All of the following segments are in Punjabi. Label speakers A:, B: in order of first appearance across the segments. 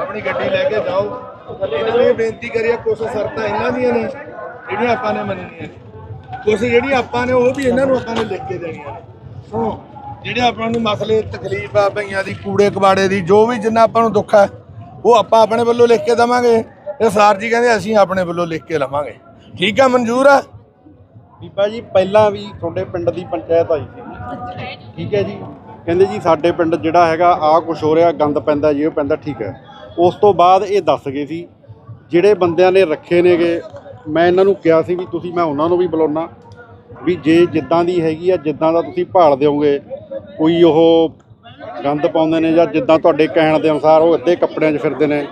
A: ਆਪਣੀ ਗੱਡੀ ਲੈ ਕੇ ਜਾਓ। ਇਹਨਾਂ ਨੂੰ ਬੇਨਤੀ ਕਰੀਏ ਕੁਝ ਸ਼ਰਤਾਂ ਇਹਨਾਂ ਦੀਆਂ ਨੇ, ਜਿਹੜੀਆਂ ਆਪਾਂ ਨੇ ਮੰਨਣੀਆਂ ਨੇ। ਕੁਝ ਜਿਹੜੀਆਂ ਆਪਾਂ ਨੇ, ਉਹ ਵੀ ਇਹਨਾਂ ਨੂੰ ਆਪਾਂ ਨੇ ਲਿਖ ਕੇ ਦੇਣੀਆਂ ਨੇ। ਸੁਣੋ, ਜਿਹੜੇ ਆਪਾਂ ਨੂੰ ਮਸਲੇ, ਤਕਲੀਫ ਆ, ਭਈਆਂ ਦੀ, ਕੂੜੇ ਕਬਾੜੇ ਦੀ, ਜੋ ਵੀ ਜਿੰਨਾ ਆਪਾਂ ਨੂੰ ਦੁੱਖ ਹੈ ਉਹ ਆਪਾਂ ਆਪਣੇ ਵੱਲੋਂ ਲਿਖ ਕੇ ਦਵਾਂਗੇ। ਇਹ ਸਰ ਜੀ ਕਹਿੰਦੇ, ਅਸੀਂ ਆਪਣੇ ਵੱਲੋਂ ਲਿਖ ਕੇ ਲਵਾਂਗੇ। ਠੀਕ ਆ, ਮਨਜ਼ੂਰ ਆ?
B: ਬੀਬਾ ਜੀ, ਪਹਿਲਾਂ ਵੀ ਤੁਹਾਡੇ ਪਿੰਡ ਦੀ ਪੰਚਾਇਤ ਆਈ ਸੀ। ਠੀਕ ਹੈ ਜੀ। ਕਹਿੰਦੇ ਜੀ ਸਾਡੇ ਪਿੰਡ ਜਿਹੜਾ ਹੈਗਾ ਆ ਕੁਝ ਹੋ ਰਿਹਾ, ਗੰਦ ਪੈਂਦਾ ਜੀ ਉਹ ਪੈਂਦਾ, ਠੀਕ ਹੈ। ਉਸ ਤੋਂ ਬਾਅਦ ਇਹ ਦੱਸ ਗਏ ਸੀ, ਜਿਹੜੇ ਬੰਦਿਆਂ ਨੇ ਰੱਖੇ ਨੇਗੇ, ਮੈਂ ਇਹਨਾਂ ਨੂੰ ਕਿਹਾ ਸੀ ਵੀ ਤੁਸੀਂ, ਮੈਂ ਉਹਨਾਂ ਨੂੰ ਵੀ ਬੁਲਾਉਣਾ ਵੀ ਜੇ ਜਿੱਦਾਂ ਦੀ ਹੈਗੀ ਆ, ਜਿੱਦਾਂ ਦਾ ਤੁਸੀਂ ਭਾਲ ਦਿਓਗੇ, ਕੋਈ ਉਹ ਗੰਦ ਪਾਉਂਦੇ ਨੇ ਜਾਂ ਜਿੱਦਾਂ ਤੁਹਾਡੇ ਕਹਿਣ ਦੇ ਅਨੁਸਾਰ ਉਹ ਅੱਧੇ ਕੱਪੜਿਆਂ 'ਚ ਫਿਰਦੇ ਨੇ,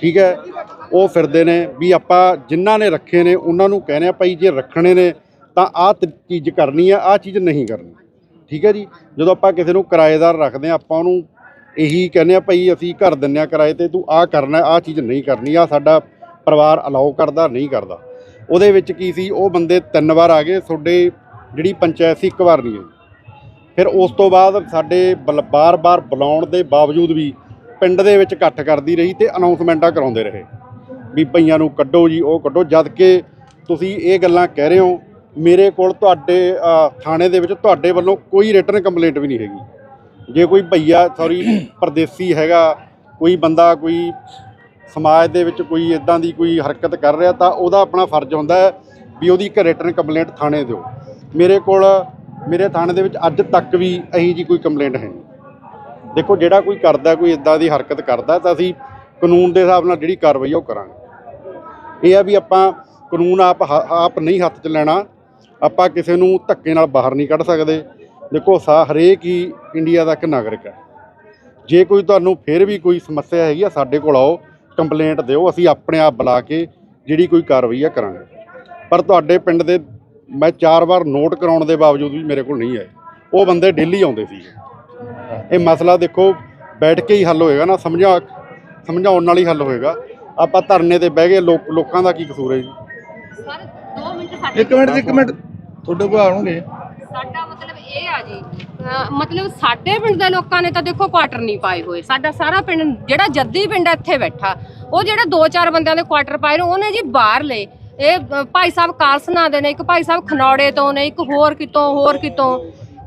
B: ਠੀਕ ਹੈ, ਉਹ ਫਿਰਦੇ ਨੇ ਵੀ ਆਪਾਂ ਜਿਨ੍ਹਾਂ ਨੇ ਰੱਖੇ ਨੇ, ਉਹਨਾਂ ਨੂੰ ਕਹਿੰਦੇ ਆ, ਭਾਈ ਜੇ ਰੱਖਣੇ ਨੇ, ਤਾਂ ਆਹ ਤ- ਚੀਜ਼ ਕਰਨੀ ਆ, ਆਹ ਚੀਜ਼ ਨਹੀਂ ਕਰਨੀ। ਠੀਕ ਹੈ ਜੀ? ਜਦੋਂ ਆਪਾਂ ਕਿਸੇ ਨੂੰ ਕਿਰਾਏਦਾਰ ਰੱਖਦੇ ਆ ਆਪਾਂ ਉਹਨੂੰ ਇਹੀ ਕਹਿੰਦੇ ਆ ਭਾਈ ਅਸੀਂ ਘਰ ਦਿੰਨੇ ਆ ਕਿਰਾਏ ਤੇ, ਤੂੰ ਆਹ ਕਰਨਾ, ਆਹ ਚੀਜ਼ ਨਹੀਂ ਕਰਨੀ ਆ ਸਾਡਾ ਪਰਿਵਾਰ ਅਲਾਉ ਕਰਦਾ, ਨਹੀਂ ਕਰਦਾ। ਉਹਦੇ ਵਿੱਚ ਕੀ ਸੀ? ਉਹ ਬੰਦੇ ਤਿੰਨ ਵਾਰ ਆ ਗਏ, ਤੁਹਾਡੇ ਜਿਹੜੀ ਪੰਚਾਇਤ ਸੀ, ਇੱਕ ਵਾਰ ਨਹੀਂ ਆਈ। ਫਿਰ ਉਸ ਤੋਂ ਬਾਅਦ ਸਾਡੇ ਬਲ- ਬਾਰ-ਬਾਰ ਬੁਲਾਉਣ ਦੇ ਬਾਵਜੂਦ ਵੀ ਪਿੰਡ ਦੇ ਵਿੱਚ ਇਕੱਠ ਕਰਦੀ ਰਹੀ ਤੇ ਅਨਾਉਂਸਮੈਂਟਾਂ ਕਰਾਉਂਦੇ ਰਹੇ। ਵੀ ਭਈਆਂ ਨੂੰ ਕੱਢੋ ਜੀ, ਉਹ ਕੱਢੋ, ਜਦ ਕਿ ਤੁਸੀਂ ਇਹ ਗੱਲਾਂ ਕਹਿ ਰਹੇ ਹੋ ਮੇਰੇ ਕੋਲ ਤੁਹਾਡੇ ਥਾਣੇ ਦੇ ਵਿੱਚ ਤੁਹਾਡੇ ਵੱਲੋਂ ਕੋਈ ਰਿਟਰਨ ਕੰਪਲੇਂਟ ਵੀ ਨਹੀਂ ਹੈਗੀ। ਜੇ ਕੋਈ ਭਈਆ ਸੌਰੀ ਪਰਦੇਸੀ ਹੈਗਾ, ਕੋਈ ਬੰਦਾ, ਕੋਈ ਸਮਾਜ ਦੇ ਵਿੱਚ ਕੋਈ ਇਦਾਂ ਦੀ ਕੋਈ ਹਰਕਤ ਕਰ ਰਿਹਾ, ਤਾਂ ਉਹਦਾ ਆਪਣਾ ਫਰਜ਼ ਹੁੰਦਾ ਹੈ ਵੀ ਉਹਦੀ ਇੱਕ ਰਿਟਰਨ ਕੰਪਲੇਂਟ ਥਾਣੇ ਦਿਓ। ਮੇਰੇ ਕੋਲ, ਮੇਰੇ ਥਾਣੇ ਦੇ ਵਿੱਚ ਅੱਜ ਤੱਕ ਵੀ ਇਹੀ ਜੀ ਕੋਈ ਕੰਪਲੇਂਟ ਹੈ ਨਹੀਂ। ਦੇਖੋ, ਜਿਹੜਾ ਕੋਈ ਕਰਦਾ, ਕੋਈ ਇਦਾਂ ਦੀ ਹਰਕਤ ਕਰਦਾ, ਤਾਂ ਅਸੀਂ ਕਾਨੂੰਨ ਦੇ ਹਿਸਾਬ ਨਾਲ ਜਿਹੜੀ ਕਾਰਵਾਈ ਉਹ ਕਰਾਂਗੇ। ਇਹ ਆ ਵੀ ਆਪਾਂ ਕਾਨੂੰਨ ਆਪ ਹ- ਆਪ ਨਹੀਂ ਹੱਥ 'ਚ ਲੈਣਾ ਆਪਾਂ ਕਿਸੇ ਨੂੰ ਧੱਕੇ ਨਾਲ ਬਾਹਰ ਨਹੀਂ ਕੱਢ ਸਕਦੇ। ਦੇਖੋ ਸਾ ਹਰੇਕ ਹੀ ਇੰਡੀਆ ਦਾ ਇੱਕ ਨਾਗਰਿਕ ਹੈ। ਜੇ ਕੋਈ ਤੁਹਾਨੂੰ ਫਿਰ ਵੀ ਕੋਈ ਸਮੱਸਿਆ ਹੈਗੀ ਆ ਸਾਡੇ ਕੋਲ ਆਓ ਕੰਪਲੇਂਟ ਦਿਓ ਅਸੀਂ ਆਪਣੇ ਆਪ ਬੁਲਾ ਕੇ ਜਿਹੜੀ ਕੋਈ ਕਾਰਵਾਈ ਆ ਕਰਾਂਗੇ। ਪਰ ਤੁਹਾਡੇ ਪਿੰਡ ਦੇ ਮੈਂ ਚਾਰ ਵਾਰ ਨੋਟ ਕਰਾਉਣ ਦੇ ਬਾਵਜੂਦ ਵੀ ਮੇਰੇ ਕੋਲ ਨਹੀਂ ਆਏ। ਉਹ ਬੰਦੇ ਡੇਲੀ ਆਉਂਦੇ ਸੀ ਇਹ ਮਸਲਾ ਦੇਖੋ ਬੈਠ ਕੇ ਹੀ ਹੱਲ ਹੋਏਗਾ ਨਾ ਸਮਝਾ ਸਮਝਾਉਣ ਨਾਲ ਹੀ ਹੱਲ ਹੋਏਗਾ। ਆਪਾਂ ਧਰਨੇ ਤੇ ਬਹਿ ਗਏ ਲੋਕ ਲੋਕਾਂ ਦਾ ਕੀ ਕਸੂਰ ਹੈ ਜੀ?
C: ਸਰ 2 ਮਿੰਟ ਸਾਡੇ
A: ਇੱਕ ਮਿੰਟ ਇੱਕ ਮਿੰਟ। ਤੁਹਾਡੇ ਕੋਲ ਆਉਣਗੇ?
C: ਸਾਡਾ ਮਤਲਬ ਇਹ ਆ ਜੀ ਅਹ ਮਤਲਬ ਸਾਡੇ ਪਿੰਡ ਦੇ ਲੋਕਾਂ ਨੇ ਤਾਂ ਦੇਖੋ ਕੁਆਟਰ ਨਹੀਂ ਪਾਏ ਹੋਏ। ਸਾਡਾ ਸਾਰਾ ਪਿੰਡ ਜਿਹੜਾ ਜੱਦੀ ਪਿੰਡ ਆ ਇੱਥੇ ਬੈਠਾ। ਉਹ ਜਿਹੜੇ ਦੋ ਚਾਰ ਬੰਦਿਆਂ ਦੇ ਕੁਆਟਰ ਪਾਏ ਨੇ ਉਹਨੇ ਜੀ ਬਾਹਰ ਲਏ। ਇਹ ਅਹ, ਭਾਈ ਸਾਹਿਬ ਕਾਲਸਨਾ ਦੇ ਨੇ ਇੱਕ ਭਾਈ ਸਾਹਿਬ ਖਨੌੜੇ ਤੋਂ ਨੇ ਇੱਕ ਹੋਰ ਕਿਤੋਂ ਹੋਰ ਕਿਤੋਂ।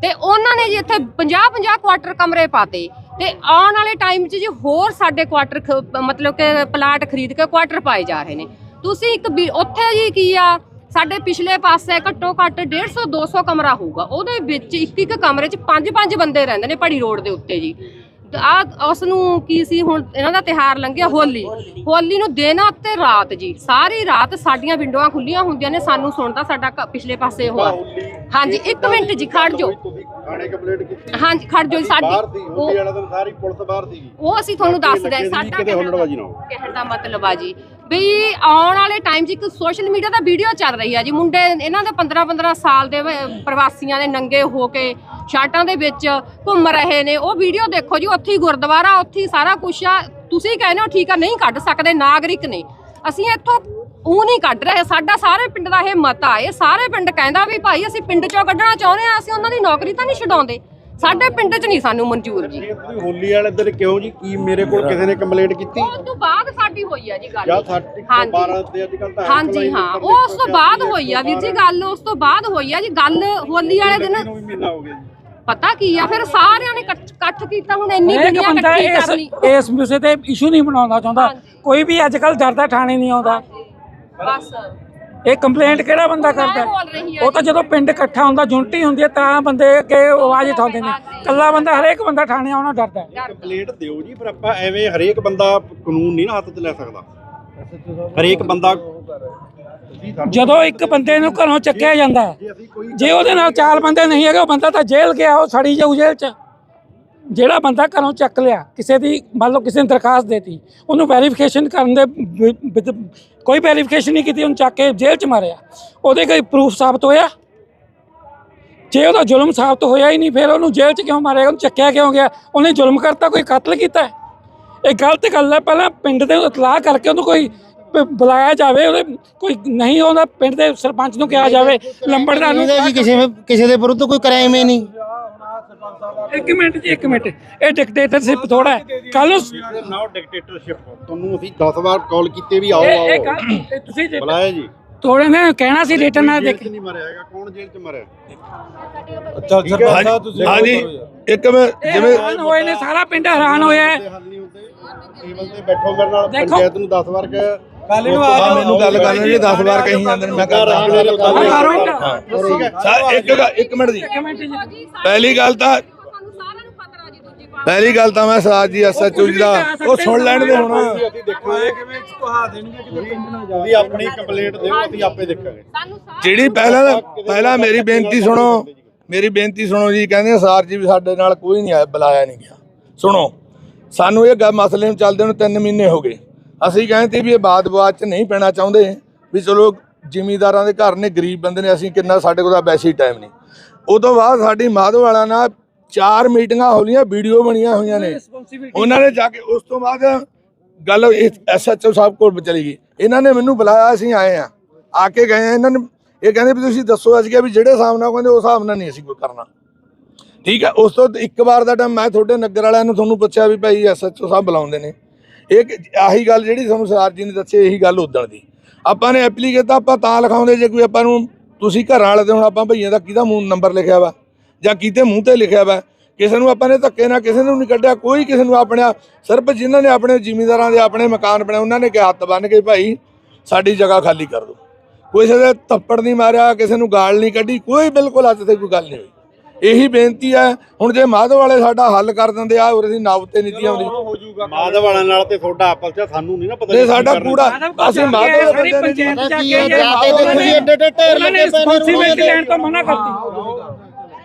C: ਤੇ ਉਹਨਾਂ ਨੇ ਜੀ ਇੱਥੇ 50 50 ਕੁਆਟਰ ਕਮਰੇ ਪਾਤੇ। ਤੇ ਆਉਣ ਵਾਲੇ ਟਾਈਮ 'ਚ ਜੀ ਹੋਰ ਸਾਡੇ ਕੁਆਟਰ ਖ- ਮਤਲਬ ਕਿ ਪਲਾਟ ਖਰੀਦ ਕੇ ਕੁਆਟਰ ਪਾਏ ਜਾ ਰਹੇ ਨੇ। ਤੁਸੀਂ ਇੱਕ ਵੀ- ਉੱਥੇ ਜੀ ਕੀ ਆ ਸਾਡੇ ਪਿਛਲੇ ਪਾਸੇ ਘੱਟੋ ਘੱਟ 150 200 ਕਮਰਾ ਹੋਊਗਾ। ਉਹਦੇ ਵਿੱਚ ਇੱਕ ਇੱਕ ਕਮਰੇ 'ਚ ਪੰਜ ਪੰਜ ਬੰਦੇ ਰਹਿੰਦੇ ਨੇ ਪੜੀ ਰੋਡ ਦੇ ਉੱਤੇ ਜੀ। ਆ ਉਸ ਨੂੰ ਕੀ ਸੀ ਹੁਣ ਇਹਨਾਂ ਦਾ ਤਿਹਾਰ ਲੰਘਿਆ ਹੋਲੀ। ਹੋਲੀ ਨੂੰ ਦਿਨ ਅਤੇ ਰਾਤ ਜੀ। ਸਾਰੀ ਰਾਤ ਸਾਡੀਆਂ ਵਿੰਡੋਆਂ ਖੁੱਲੀਆਂ ਹੁੰਦੀਆਂ ਨੇ ਸਾਨੂੰ ਸੁਣਦਾ ਸਾਡਾ ਪਿਛਲੇ ਪਾਸੇ ਉਹ ਆ। ਹਾਂਜੀ ਇੱਕ ਮਿੰਟ ਜੀ ਖੜ ਜਾਓ।
B: ਤੁਸੀਂ ਥਾਣੇ ਕੰਪਲੇਂਟ ਕੀਤੀ
C: ਹਾਂਜੀ ਖੜ ਜਾਓ ਜੀ
B: ਬਾਹਰ
C: ਸਾਡੀ
B: ਹੋਲੀ
C: ਉਹ-
B: ਵਾਲਾ ਦਿਨ ਸਾਰੀ ਪੁਲਿਸ ਬਾਹਰ ਸੀਗੀ
C: ਉਹ ਅਸੀਂ ਤੁਹਾਨੂੰ ਦੱਸਦੇ ਹਾਂ
B: ਲੱਗੇ ਸੀ,
C: ਸਾਡਾ ਕਹਿਣ ਦਾ ਮਤਲਬ ਆ ਜੀ। ਵੀ ਆਉਣ ਵਾਲੇ ਟਾਈਮ 'ਚ ਇੱਕ ਸੋਸ਼ਲ ਮੀਡੀਆ ਦਾ ਵੀਡੀਓ ਚੱਲ ਰਹੀ ਆ ਜੀ। ਮੁੰਡੇ ਇਹਨਾਂ ਦੇ 15 15 ਸਾਲ ਦੇ ਪ੍ਰਵਾਸੀਆਂ ਦੇ ਨੰਗੇ ਹੋ ਕੇ ਸ਼ਾਰਟਾਂ ਦੇ ਵਿੱਚ ਘੁੰਮ ਰਹੇ ਨੇ। ਉਹ ਵੀਡੀਓ ਦੇਖੋ ਜੀ, ਉੱਥੇ ਹੀ ਗੁਰਦੁਆਰਾ, ਉੱਥੇ ਹੀ ਸਾਰਾ ਕੁਛ ਆ। ਤੁਸੀਂ ਕਹਿੰਦੇ ਹੋ ਠੀਕ ਆ, ਨਹੀਂ ਕੱਢ ਸਕਦੇ, ਨਾਗਰਿਕ ਨੇ। ਅਸੀਂ ਇੱਥੋਂ ਉਹ ਨਹੀਂ ਕੱਢ ਰਹੇ। ਸਾਡਾ ਸਾਰੇ ਪਿੰਡ ਦਾ ਇਹ ਮਤ ਆ ਇਹ ਸਾਰੇ ਪਿੰਡ ਕਹਿੰਦਾ ਵੀ ਭਾਈ ਅਸੀਂ ਪਿੰਡ ਚੋਂ ਕੱਢਣਾ ਚਾਹੁੰਦੇ ਆ, ਅਸੀਂ ਉਹਨਾਂ ਦੀ ਨੌਕਰੀ ਤਾਂ ਨਹੀਂ ਛਡਾਉਂਦੇ। ਸਾਡੇ ਪਿੰਡ 'ਚ ਨਹੀਂ ਸਾਨੂੰ ਮਨਜ਼ੂਰ ਜੀ।
B: ਤੁਸੀਂ ਹੋਲੀ ਵਾਲੇ ਦਿਨ ਕਿਉਂ ਜੀ? ਕੀ ਮੇਰੇ ਕੋਲ ਕਿਸੇ ਨੇ ਕੰਪਲੇਂਟ ਕੀਤੀ?
C: ਉਸ ਤੋਂ ਬਾਅਦ ਸਾਡੀ ਹੋਈ ਆ ਜੀ ਗੱਲ।
B: ਜਾਂ ਸਾਡੇ
C: ਹਾਂਜੀ।
B: 12 ਤੇ ਅੱਜ ਕੱਲ ਤਾਂ
C: ਹਾਂਜੀ ਹਾਂ। ਉਹ ਉਸ ਤੋਂ ਬਾਅਦ ਹੋਈ ਆ ਵੀਰ ਜੀ ਗੱਲ ਉਸ ਤੋਂ ਬਾਅਦ ਹੋਈ ਆ ਜੀ ਗੱਲ ਹੋਲੀ ਵਾਲੇ ਦਿਨ।
B: ਹੋ ਗਿਆ ਜੀ।
C: ਪਤਾ ਕੀ ਆ ਫਿਰ ਸਾਰਿਆਂ ਨੇ ਇਕੱਠ ਇਕੱਠ ਕੀਤਾ ਹੁਣ ਇੰਨੀ
D: ਹਰੇਕ
C: ਦੁਨੀਆ
D: ਬੰਦਾ
C: ਇਕੱਠੀ
D: ਇਸ
C: ਕਰਨੀ।
D: ਇਸ ਵਿਸ਼ੇ ਤੇ ਇਸ਼ੂ ਨਹੀਂ ਬਣਾਉਣਾ ਚਾਹੁੰਦਾ।
C: ਹਾਂਜੀ।
D: ਕੋਈ ਵੀ ਅੱਜ ਕੱਲ ਡਰਦਾ ਠਾਣੇ ਨਹੀਂ ਆਉਂਦਾ।
C: ਬਸ।
D: ਇਹ ਕੰਪਲੇਂਟ ਕਿਹੜਾ ਬੰਦਾ ਕਰਦਾ? ਉਹ ਤਾਂ ਜਦੋਂ ਪਿੰਡ ਇਕੱਠਾ ਹੁੰਦਾ ਯੂਨਿਟੀ ਹੁੰਦੀ ਹੈ ਤਾਂ ਬੰਦੇ ਕੇ ਆਵਾਜ਼ ਉਠਾਉਂਦੇ ਨੇ। ਕੱਲਾ ਬੰਦਾ ਹਰੇਕ ਬੰਦਾ ਠਾਣੇ ਆਉਣਾ ਡਰਦਾ।
B: ਕੰਪਲੇਂਟ ਦਿਓ ਜੀ ਪਰ ਆਪਾਂ ਐਵੇਂ ਹਰੇਕ ਬੰਦਾ ਕਾਨੂੰਨ ਨਹੀਂ ਨਾ ਹੱਥ 'ਚ ਲੈ ਸਕਦਾ। ਹਰੇਕ ਬੰਦਾ
D: ਜਦੋਂ ਇੱਕ ਬੰਦੇ ਨੂੰ ਘਰੋਂ ਚੱਕਿਆ ਜਾਂਦਾ
B: ਜੇ
D: ਉਹਦੇ ਨਾਲ ਚਾਰ ਬੰਦੇ ਨਹੀਂ ਹੈਗੇ ਉਹ ਬੰਦਾ ਤਾਂ ਜੇਲ੍ਹ ਗਿਆ ਉਹ ਸੜੀ ਜਾਊ ਜੇਲ੍ਹ 'ਚ। ਜਿਹੜਾ ਬੰਦਾ ਘਰੋਂ ਚੱਕ ਲਿਆ ਕਿਸੇ ਦੀ ਮੰਨ ਲਓ ਕਿਸੇ ਨੇ ਦਰਖਾਸਤ ਦੇਤੀ ਉਹਨੂੰ ਵੈਰੀਫਿਕੇਸ਼ਨ ਕਰਨ ਦੇ ਵਿ- ਵਿਦ- ਕੋਈ ਵੈਰੀਫਿਕੇਸ਼ਨ ਨਹੀਂ ਕੀਤੀ ਉਹਨੂੰ ਚੱਕ ਕੇ ਜੇਲ੍ਹ 'ਚ ਮਾਰਿਆ। ਉਹਦੇ ਕੋਈ ਪ੍ਰੂਫ ਸਾਬਤ ਹੋਇਆ? ਜੇ ਉਹਦਾ ਜ਼ੁਲਮ ਸਾਬਤ ਹੋਇਆ ਹੀ ਨਹੀਂ ਫਿਰ ਉਹਨੂੰ ਜੇਲ੍ਹ 'ਚ ਕਿਉਂ ਮਾਰਿਆ? ਉਹਨੂੰ ਚੱਕਿਆ ਕਿਉਂ ਗਿਆ? ਉਹਨੇ ਜ਼ੁਲਮ ਕਰਤਾ ਕੋਈ ਕਤਲ ਕੀਤਾ? ਹੈ? ਇਹ ਗਲਤ ਗੱਲ ਹੈ ਪਹਿਲਾਂ ਪਿੰਡ ਦੇ ਇਤਲਾਹ ਕਰਕੇ ਉਹਨੂੰ ਕੋਈ ਬੁਲਾਇਆ ਜਾਵੇ ਉਹਦੇ ਕੋਈ ਨਹੀਂ ਆਉਂਦਾ ਪਿੰਡ ਦੇ ਸਰਪੰਚ ਨੂੰ ਕਿਹਾ ਜਾਵੇ ਲੰਬੜਦਾਰ ਨੂੰ
E: ਇਹਦਾ ਜੀ ਕਿਸੇ ਕਿਸੇ ਦੇ ਵਿਰੁੱਧ ਕੋਈ ਕ੍ਰਾਈਮ ਹੀ ਨਹੀਂ।
D: ਇੱਕ ਮਿੰਟ ਜੀ ਇੱਕ ਮਿੰਟ। ਇਹ ਡਿਕਟੇਟਰਸ਼ਿਪ ਥੋੜਾ ਹੈ। ਕੱਲ ਨੂੰ
B: ਨਾਓ ਡਿਕਟੇਟਰਸ਼ਿਪ ਤੁਹਾਨੂੰ ਅਸੀਂ 10 ਵਾਰ ਕਾਲ ਕੀਤੇ ਵੀ ਆਓ
D: ਇਹ
B: ਆਓ।
D: ਗੱਲ- ਇਹ ਤੁਸੀਂ ਜੇ
B: ਬੁਲਾਇਆ ਜੀ।
D: ਥੋੜੇ ਨੇ ਕਹਿਣਾ ਸੀ ਰਿਟਰਨ ਨਾਲ
B: ਜੇਲ੍ਹ
D: ਦੇਖ।
B: 'ਚ ਨਹੀਂ ਮਰਿਆ ਹੈਗਾ। ਕੌਣ ਜੇਲ੍ਹ 'ਚ ਮਰਿਆ?
A: ਹਾਂਜੀ। ਹਾਂਜੀ ਇੱਕ ਮੈਂ
D: ਇਹ
A: ਜਿਵੇਂ
D: ਹੈਰਾਨ ਹੋਏ ਨੇ ਸਾਰਾ ਪਿੰਡ ਹੈਰਾਨ ਹੋਇਆ ਹੈ।
B: ਹੱਲ ਨਹੀਂ ਹੁੰਦੇ। ਟੇਬਲ ਤੇ ਬੈਠੋ ਮੇਰੇ ਨਾਲ।
D: ਦੇਖੋ।
B: ਪੰਚਾਇਤ ਨੂੰ 10 ਵਾਰ ਕਹਿਆ
A: ਕੱਲ ਨੂੰ ਆ ਮੈਨੂੰ ਗੱਲ ਕਰਨ ਜਿਹੜੇ 10 ਵਾਰ ਕਹੀ ਜਾਂਦੇ ਨੇ ਮੈਂ ਕਰਦਾ।
D: ਹਾਂ, ਮਾਰੋ ਇੱਕ।
A: ਸਾ ਇੱਕ ਗੱਲ- ਇੱਕ ਮਿੰਟ ਜੀ।
C: ਇੱਕ ਮਿੰਟ ਜੀ।
A: ਪਹਿਲੀ ਗੱਲ ਤਾਂ
C: ਸਾਨੂੰ ਸਾਰਿਆਂ ਨੂੰ ਖਤਰਾ ਜੀ ਦੂਜੀ ਪਾਰਟੀ
A: ਪਹਿਲੀ ਗੱਲ ਤਾਂ ਮੈਂ ਸਾਜ ਜੀ ਐਸਐਚਓ ਜੀ ਦਾ ਉਹ ਸੁਣ ਲੈਣ ਦੇ ਹੁਣ।
B: ਅਸੀਂ ਦੇਖਾਂਗੇ ਕਿਵੇਂ ਕਹਾ ਦੇਣਗੇ ਕਿ ਪਿੰਡ ਨਾ ਜਾ ਤੁਸੀਂ ਆਪਣੀ ਕੰਪਲੇਂਟ ਦਿਓ ਅਸੀਂ ਆਪੇ ਦੇਖਾਂਗੇ।
C: ਸਾਨੂੰ ਸਾਰਾ
A: ਜਿਹੜੀ ਪਹਿਲਾਂ ਪਹਿਲਾਂ ਮੇਰੀ ਬੇਨਤੀ ਸੁਣੋ ਮੇਰੀ ਬੇਨਤੀ ਸੁਣੋ ਜੀ ਕਹਿੰਦੇ ਸਰ ਜੀ ਵੀ ਸਾਡੇ ਨਾਲ ਕੋਈ ਨਹੀਂ ਆਇਆ ਬੁਲਾਇਆ ਨਹੀਂ ਗਿਆ। ਸੁਣੋ ਸਾਨੂੰ ਇਹ ਗੱਲ ਮਸਲੇ ਨੂੰ ਚੱਲਦੇ ਨੂੰ 3 ਮਹੀਨੇ ਹੋ ਗਏ। ਅਸੀਂ ਕਹਿੰਦੇ ਵੀ ਇਹ ਬਾਦ ਬਾਦ ਚ ਨਹੀਂ ਪੈਣਾ ਚਾਹੁੰਦੇ ਵੀ ਚਲੋ ਜ਼ਿਮੀਂਦਾਰਾਂ ਦੇ ਘਰ ਨੇ ਗਰੀਬ ਬੰਦੇ ਨੇ ਅਸੀਂ ਕਿੰਨਾ ਸਾਡੇ ਕੋਲ ਤਾਂ ਵੈਸੇ ਹੀ ਟਾਈਮ ਨਹੀਂ। ਉਦੋਂ ਬਾਅਦ ਸਾਡੀ ਮਾਧੋ ਵਾਲਾ ਨਾਲ ਚਾਰ ਮੀਟਿੰਗਾਂ ਹੋਲੀਆਂ ਵੀਡੀਓ ਬਣੀਆਂ ਹੋਈਆਂ ਨੇ। ਉਹਨਾਂ ਨੇ ਜਾ ਕੇ ਉਸ ਤੋਂ ਬਾਅਦ ਗੱਲ ਐਸਐਚਓ ਸਾਹਿਬ ਕੋਲ ਚਲੀ ਗਈ। ਇਹਨਾਂ ਨੇ ਮੈਨੂੰ ਬੁਲਾਇਆ ਅਸੀਂ ਆਏ ਆ ਆ ਕੇ ਗਏ ਆ ਇਹਨਾਂ ਨੇ ਇਹ ਕਹਿੰਦੇ ਵੀ ਤੁਸੀਂ ਦੱਸੋ ਅਸੀਂ ਕਿਹਾ ਵੀ ਜਿਹੜੇ ਹਿਸਾਬ ਨਾਲ ਉਹ ਕਹਿੰਦੇ ਉਸ ਹਿਸਾਬ ਨਾਲ ਨਹੀਂ ਅਸੀਂ ਕੋਈ ਕਰਨਾ। ਠੀਕ ਹੈ ਉਸ ਤੋਂ ਇੱਕ ਵਾਰ ਦਾ ਟਾਈਮ ਮੈਂ ਤੁਹਾਡੇ ਨਗਰ ਵਾਲਿਆਂ ਨੂੰ ਤੁਹਾਨੂੰ ਪੁੱਛਿਆ ਵੀ ਭਾਈ ਐਸਐਚਓ ਸਾਹਿਬ ਬੁਲਾਉਂਦੇ ਨੇ। ਇਹ ਕਿ- ਆਹੀ ਗੱਲ ਜਿਹੜੀ ਤੁਹਾਨੂੰ ਸਰਦਾਰ ਜੀ ਨੇ ਦੱਸੀ ਇਹੀ ਗੱਲ ਉਦਣ ਦੀ। ਆਪਾਂ ਨੇ ਐਪਲੀਕੇਸ਼ਨ ਤਾਂ ਆਪਾਂ ਤਾਂ ਲਿਖਾਉਂਦੇ ਜੇ ਕੋਈ ਆਪਾਂ ਨੂੰ ਤੁਸੀਂ ਘਰਾਂ ਵਾਲੇ ਤੇ ਹੁਣ ਆਪਾਂ ਭਈਆਂ ਦਾ ਕਿਹਦਾ ਮੂੰਹ ਨੰਬਰ ਲਿਖਿਆ ਵਾ? ਜਾਂ ਕਿਤੇ ਮੂੰਹ ਤੇ ਲਿਖਿਆ ਵਾ ਕਿਸੇ ਨੂੰ ਆਪਾਂ ਨੇ ਧੱਕੇ ਨਾਲ ਕਿਸੇ ਨੂੰ ਨਹੀਂ ਕੱਢਿਆ ਕੋਈ ਕਿਸੇ ਨੂੰ ਆਪਣੇ ਸਿਰਫ ਜਿਨ੍ਹਾਂ ਨੇ ਆਪਣੇ ਜ਼ਿਮੀਂਦਾਰਾਂ ਦੇ ਆਪਣੇ ਮਕਾਨ ਬਣਾਏ ਉਹਨਾਂ ਨੇ ਕਿ ਹੱਥ ਬੰਨ ਕੇ ਭਾਈ ਸਾਡੀ ਜਗ੍ਹਾ ਖਾਲੀ ਕਰ ਦਿਓ ਕਿਸੇ ਦੇ ਥੱਪੜ ਨਹੀਂ ਮਾਰਿਆ ਕਿਸੇ ਨੂੰ ਗਾਲ ਨਹੀਂ ਕੱਢੀ ਕੋਈ ਬਿਲਕੁਲ ਅੱਜ ਤੇ ਕੋਈ ਗੱਲ ਨਹੀਂ ਹੋਈ ਇਹੀ ਬੇਨਤੀ ਹੈ ਹੁਣ ਜੇ ਮਾਧੋ ਵਾਲੇ ਸਾਡਾ ਹੱਲ ਕਰ ਦਿੰਦੇ ਆ ਉਰੇ ਦੀ ਨਾਵ ਤੇ ਨਹੀਂ ਤੀ ਆਉਂਦੀ
B: ਮਾਧਵ ਵਾਲਿਆਂ ਨਾਲ ਤੇ ਤੁਹਾਡਾ ਆਪਸ ਚ ਸਾਨੂੰ ਨਹੀਂ ਨਾ ਪਤਾ
A: ਨਹੀਂ
B: ਕੀ
A: ਸਾਡਾ। ਕੂੜਾ ਅਸੀਂ ਮਾਧੋ ਦੇ ਬੰਦੇ ਨਹੀਂ
D: ਪੰਚਾਇਤ ਜਾ
A: ਜੀ।
D: ਕੇ ਉਹਨਾਂ ਨੇ ਉਹਨਾਂ ਨੇ ਰਿਸਪੌਂਸਿਬਿਲਟੀ ਲੈਣ ਤੋਂ ਮਨਾ ਕਰਤੀ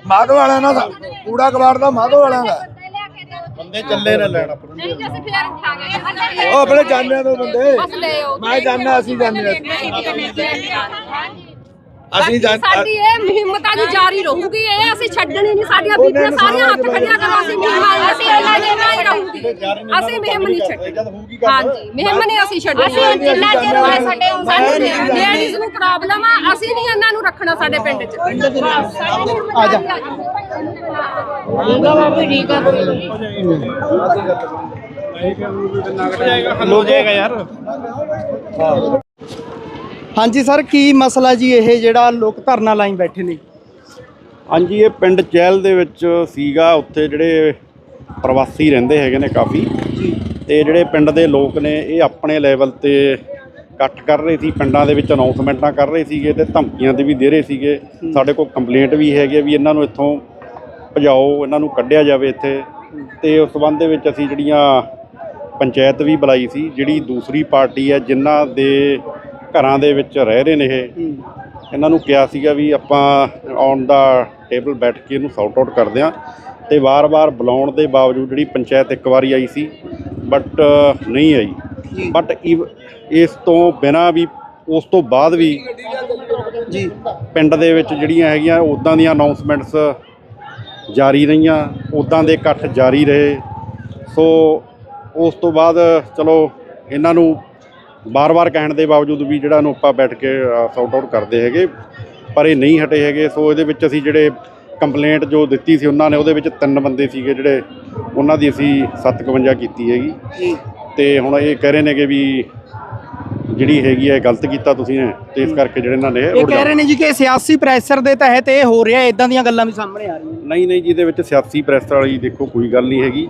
A: ਮਾਧੋ ਵਾਲਿਆਂ ਸਾ- ਕੂੜਾ ਕਬਾੜ ਦਾ ਮਾਧੋ ਵਾਲਿਆਂ ਦਾ।
B: ਬੰਦੇ ਚੱਲੇ ਨਾ ਲੈਣ
C: ਨਹੀਂ ਅਸੀਂ ਫੇਰ
A: ਉਹ ਆਪਣੇ ਜਾਣਿਆਂ ਤੋਂ ਬੰਦੇ।
C: ਬਸ ਲੈ ਆਓ।
A: ਮੈਂ ਜਾਣਦਾ ਅਸੀਂ ਜਾਣਦੇ ਅਸੀਂ ਜਾਣ
C: ਸਾਡੀ ਇਹ ਮੁਹਿੰਮ ਤਾਂ ਜੀ ਜਾਰੀ ਰਹੂਗੀ ਇਹ ਅਸੀਂ ਛੱਡਣੀ ਨਹੀਂ ਸਾਡੀਆਂ ਬੀਬੀਆਂ ਸਾਰੀਆਂ ਹੱਥ ਖੜੀਆਂ ਕਰੋ ਅਸੀਂ ਮੁਹਿੰਮ ਅਸੀਂ ਇਹਨਾਂ ਦੇ ਨਾਲ ਹੀ ਰਹੂਗੀ ਅਸੀਂ ਮੁਹਿੰਮ ਨਹੀਂ ਛੱਡਣੀ। ਹਾਂਜੀ ਮੁਹਿੰਮ ਨਹੀਂ ਅਸੀਂ ਛੱਡਣੀ। ਅਸੀਂ ਜਿੰਨਾ ਚਿਰ ਹੋਏ ਸਾਡੇ ਸਾਨੂੰ ਲੇਡੀਜ਼ ਨੂੰ ਪ੍ਰੋਬਲਮ ਆ ਅਸੀਂ ਨਹੀਂ ਇਹਨਾਂ ਨੂੰ ਰੱਖਣਾ ਸਾਡੇ ਪਿੰਡ 'ਚ। ਆ ਜਾ।
B: ਹੋ ਜਾਏਗਾ ਯਾਰ।
E: ਹਾਂਜੀ ਸਰ ਕੀ ਮਸਲਾ ਜੀ ਇਹ ਜਿਹੜਾ ਲੋਕ ਧਰਨਾ ਲਾਈ ਬੈਠੇ ਨੇ?
B: ਹਾਂਜੀ ਇਹ ਪਿੰਡ ਚਹਿਲ ਦੇ ਵਿੱਚ ਸੀਗਾ ਉੱਥੇ ਜਿਹੜੇ ਪ੍ਰਵਾਸੀ ਰਹਿੰਦੇ ਹੈਗੇ ਨੇ ਕਾਫੀ। ਤੇ ਜਿਹੜੇ ਪਿੰਡ ਦੇ ਲੋਕ ਨੇ ਇਹ ਆਪਣੇ ਲੈਵਲ ਤੇ ਇਕੱਠ ਕਰ ਰਹੇ ਸੀ ਪਿੰਡਾਂ ਦੇ ਵਿੱਚ ਅਨਾਉਂਸਮੈਂਟਾਂ ਕਰ ਰਹੇ ਸੀਗੇ ਤੇ ਧਮਕੀਆਂ ਤੇ ਵੀ ਦੇ ਰਹੇ ਸੀਗੇ। ਸਾਡੇ ਕੋਲ ਕੰਪਲੇਂਟ ਵੀ ਹੈਗੀ ਵੀ ਇਹਨਾਂ ਨੂੰ ਇੱਥੋਂ ਭਜਾਓ ਇਹਨਾਂ ਨੂੰ ਕੱਢਿਆ ਜਾਵੇ ਇੱਥੇ। ਤੇ ਉਸ ਸੰਬੰਧ ਦੇ ਵਿੱਚ ਅਸੀਂ ਜਿਹੜੀਆਂ ਪੰਚਾਇਤ ਵੀ ਬੁਲਾਈ ਸੀ ਜਿਹੜੀ ਦੂਸਰੀ ਪਾਰਟੀ ਹੈ ਜਿਨ੍ਹਾਂ ਦੇ ਘਰਾਂ ਦੇ ਵਿੱਚ ਰਹਿ ਰਹੇ ਨੇ ਇਹ। ਇਹਨਾਂ ਨੂੰ ਕਿਹਾ ਸੀਗਾ ਵੀ ਆਪਾਂ ਔਨ ਦਾ ਟੇਬਲ ਬੈਠ ਕੇ ਇਹਨੂੰ ਸੌਟ ਆਊਟ ਕਰਦੇ ਹਾਂ ਤੇ ਵਾਰ-ਵਾਰ ਬੁਲਾਉਣ ਦੇ ਬਾਵਜੂਦ ਜਿਹੜੀ ਪੰਚਾਇਤ ਇੱਕ ਵਾਰੀ ਆਈ ਸੀ ਬਟ ਨਹੀਂ ਆਈ। ਬਟ ਇਸ ਤੋਂ ਬਿਨਾਂ ਵੀ ਉਸ ਤੋਂ ਬਾਅਦ ਵੀ
E: ਜੀ।
B: ਪਿੰਡ ਦੇ ਵਿੱਚ ਜਿਹੜੀਆਂ ਹੈਗੀਆਂ ਉਦਾਂ ਦੀਆਂ ਅਨਾਉਂਸਮੈਂਟਸ ਜਾਰੀ ਰਹੀਆਂ ਉਦਾਂ ਦੇ ਇਕੱਠ ਜਾਰੀ ਰਹੇ। ਸੋ ਉਸ ਤੋਂ ਬਾਅਦ ਚਲੋ ਇਹਨਾਂ ਨੂੰ ਬਾਰ-ਬਾਰ ਕਹਿਣ ਦੇ ਬਾਵਜੂਦ ਵੀ ਜਿਹੜਾ ਨੂੰ ਆਪਾਂ ਬੈਠ ਕੇ ਸੌਟ ਆਊਟ ਕਰਦੇ ਹੈਗੇ ਪਰ ਇਹ ਨਹੀਂ ਹਟੇ ਹੈਗੇ। ਸੋ ਇਹਦੇ ਵਿੱਚ ਅਸੀਂ ਜਿਹੜੇ ਕੰਪਲੇਂਟ ਜੋ ਦਿੱਤੀ ਸੀ ਉਹਨਾਂ ਨੇ ਉਹਦੇ ਵਿੱਚ ਤਿੰਨ ਬੰਦੇ ਸੀਗੇ ਜਿਹੜੇ ਉਹਨਾਂ ਦੀ ਅਸੀਂ 57 ਕੀਤੀ ਹੈਗੀ। ਤੇ ਹੁਣ ਇਹ ਕਹਿ ਰਹੇ ਨੇ ਕਿ ਵੀ ਜਿਹੜੀ ਹੈਗੀ ਹੈ ਗਲਤ ਕੀਤਾ ਤੁਸੀਂ ਨੇ ਤੇ ਇਸ ਕਰਕੇ ਜਿਹੜੇ ਇਹਨਾਂ ਨੇ
E: ਇਹ ਕਹਿ ਰਹੇ ਨੇ ਜੀ ਕਿ ਸਿਆਸੀ ਪ੍ਰੈਸ਼ਰ ਦੇ ਤਹਿਤ ਇਹ ਹੋ ਰਿਹਾ ਇਦਾਂ ਦੀਆਂ ਗੱਲਾਂ ਵੀ ਸਾਹਮਣੇ ਆ ਰਹੀਆਂ
B: ਨਹੀਂ ਨਹੀਂ ਜੀ ਇਹਦੇ ਵਿੱਚ ਸਿਆਸੀ ਪ੍ਰੈਸ ਵਾਲੀ ਦੇਖੋ ਕੋਈ ਗੱਲ ਨਹੀਂ ਹੈਗੀ।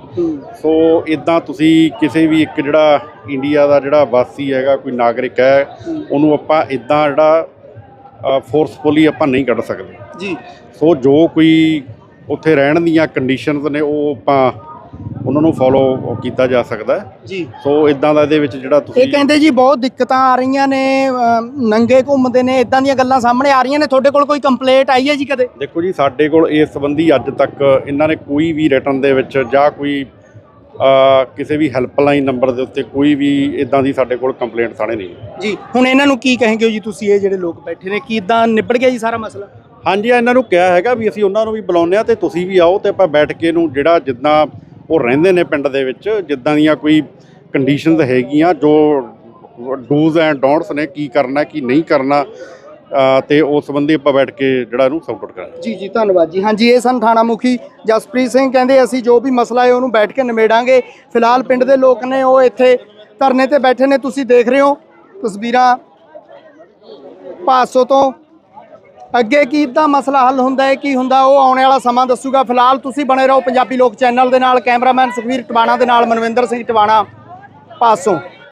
B: ਸੋ ਇਦਾਂ ਤੁਸੀਂ ਕਿਸੇ ਵੀ ਇੱਕ ਜਿਹੜਾ ਇੰਡੀਆ ਦਾ ਜਿਹੜਾ ਵਾਸੀ ਹੈਗਾ ਕੋਈ ਨਾਗਰਿਕ ਹੈ ਉਹਨੂੰ ਆਪਾਂ ਇਦਾਂ ਜਿਹੜਾ ਫੋਰਸਫੁਲੀ ਆਪਾਂ ਨਹੀਂ ਕੱਢ ਸਕਦੇ।
E: ਜੀ।
B: ਸੋ ਜੋ ਕੋਈ ਉੱਥੇ ਰਹਿਣ ਦੀਆਂ ਕੰਡੀਸ਼ਨਸ ਨੇ ਉਹ ਆਪਾਂ ਉਹਨਾਂ ਨੂੰ ਫੋਲੋ ਕੀਤਾ ਜਾ ਸਕਦਾ ਹੈ।
E: ਜੀ।
B: ਸੋ ਇਦਾਂ ਦਾ ਇਹਦੇ ਵਿੱਚ ਜਿਹੜਾ ਤੁਸੀਂ
E: ਇਹ ਕਹਿੰਦੇ ਜੀ ਬਹੁਤ ਦਿੱਕਤਾਂ ਆ ਰਹੀਆਂ ਨੇ ਅਮ, ਨੰਗੇ ਘੁੰਮਦੇ ਨੇ ਇਦਾਂ ਦੀਆਂ ਗੱਲਾਂ ਸਾਹਮਣੇ ਆ ਰਹੀਆਂ ਨੇ। ਤੁਹਾਡੇ ਕੋਲ ਕੋਈ ਕੰਪਲੇਂਟ ਆਈ ਹੈ ਜੀ ਕਦੇ?
B: ਦੇਖੋ ਜੀ ਸਾਡੇ ਕੋਲ ਇਸ ਸੰਬੰਧੀ ਅੱਜ ਤੱਕ ਇਹਨਾਂ ਨੇ ਕੋਈ ਵੀ ਰਿਟਰਨ ਦੇ ਵਿੱਚ ਜਾਂ ਕੋਈ ਅ, ਕਿਸੇ ਵੀ ਹੈਲਪਲਾਈਨ ਨੰਬਰ ਦੇ ਉੱਤੇ ਕੋਈ ਵੀ ਇਦਾਂ ਦੀ ਸਾਡੇ ਕੋਲ ਕੰਪਲੇਂਟ ਸਾਣੇ ਨਹੀਂ
E: ਜੀ ਹੁਣ ਇਹਨਾਂ ਨੂੰ ਕੀ ਕਹੇਂਗੇ ਹੋ ਜੀ ਤੁਸੀਂ ਇਹ ਜਿਹੜੇ ਲੋਕ ਬੈਠੇ ਨੇ? ਕਿਦਾਂ ਨਿਬੜ ਗਿਆ ਜੀ ਸਾਰਾ ਮਸਲਾ?
B: ਹਾਂਜੀ ਇਹਨਾਂ ਨੂੰ ਕਿਹਾ ਹੈਗਾ ਵੀ ਅਸੀਂ ਉਹਨਾਂ ਨੂੰ ਵੀ ਬੁਲਾਉਂਦੇ ਆ ਤੇ ਤੁਸੀਂ ਵੀ ਆਓ ਤੇ ਆਪਾਂ ਬੈਠ ਕੇ ਇਹਨੂੰ ਜਿਹੜਾ ਜਿੱਦਾਂ ਉਹ ਰਹਿੰਦੇ ਨੇ ਪਿੰਡ ਦੇ ਵਿੱਚ ਜਿੱਦਾਂ ਦੀਆਂ ਕੋਈ ਕੰਡੀਸ਼ਨਸ ਹੈਗੀਆਂ ਜੋ ਡੂਜ਼ ਐਂਡ ਡੋਂਟਸ ਨੇ ਕੀ ਕਰਨਾ ਕੀ ਨਹੀਂ ਕਰਨਾ ਅ, ਤੇ ਉਸ ਸੰਬੰਧੀ ਆਪਾਂ ਬੈਠ ਕੇ ਜਿਹੜਾ ਇਹਨੂੰ ਸੌਟ ਕਰਾਂਗੇ।
E: ਜੀ ਜੀ ਧੰਨਵਾਦ ਜੀ। ਹਾਂਜੀ ਇਹ ਸਨ ਥਾਣਾ ਮੁਖੀ ਜਸਪ੍ਰੀਤ ਸਿੰਘ। ਕਹਿੰਦੇ ਅਸੀਂ ਜੋ ਵੀ ਮਸਲਾ ਹੈ ਉਹਨੂੰ ਬੈਠ ਕੇ ਨਿਮੇੜਾਂਗੇ ਫਿਲਹਾਲ ਪਿੰਡ ਦੇ ਲੋਕ ਨੇ ਉਹ ਇੱਥੇ ਧਰਨੇ ਤੇ ਬੈਠੇ ਨੇ। ਤੁਸੀਂ ਦੇਖ ਰਹੇ ਹੋ ਤਸਵੀਰਾਂ ਪਾਸੋਂ ਤੋਂ। ਅੱਗੇ ਕੀ ਦਾ ਮਸਲਾ ਹੱਲ ਹੁੰਦਾ ਹੈ, ਕੀ ਹੁੰਦਾ, ਉਹ ਆਉਣ ਵਾਲਾ ਸਮਾਂ ਦੱਸੂਗਾ। ਫਿਲਹਾਲ ਤੁਸੀਂ ਬਣੇ ਰਹੋ ਪੰਜਾਬੀ ਲੋਕ ਚੈਨਲ ਦੇ ਨਾਲ, ਕੈਮਰਾਮੈਨ ਸੁਖਵੀਰ ਟਵਾਣਾ ਦੇ ਨਾਲ, ਮਨਵਿੰਦਰ ਸਿੰਘ ਟਵਾਣਾ ਪਾਸੋਂ।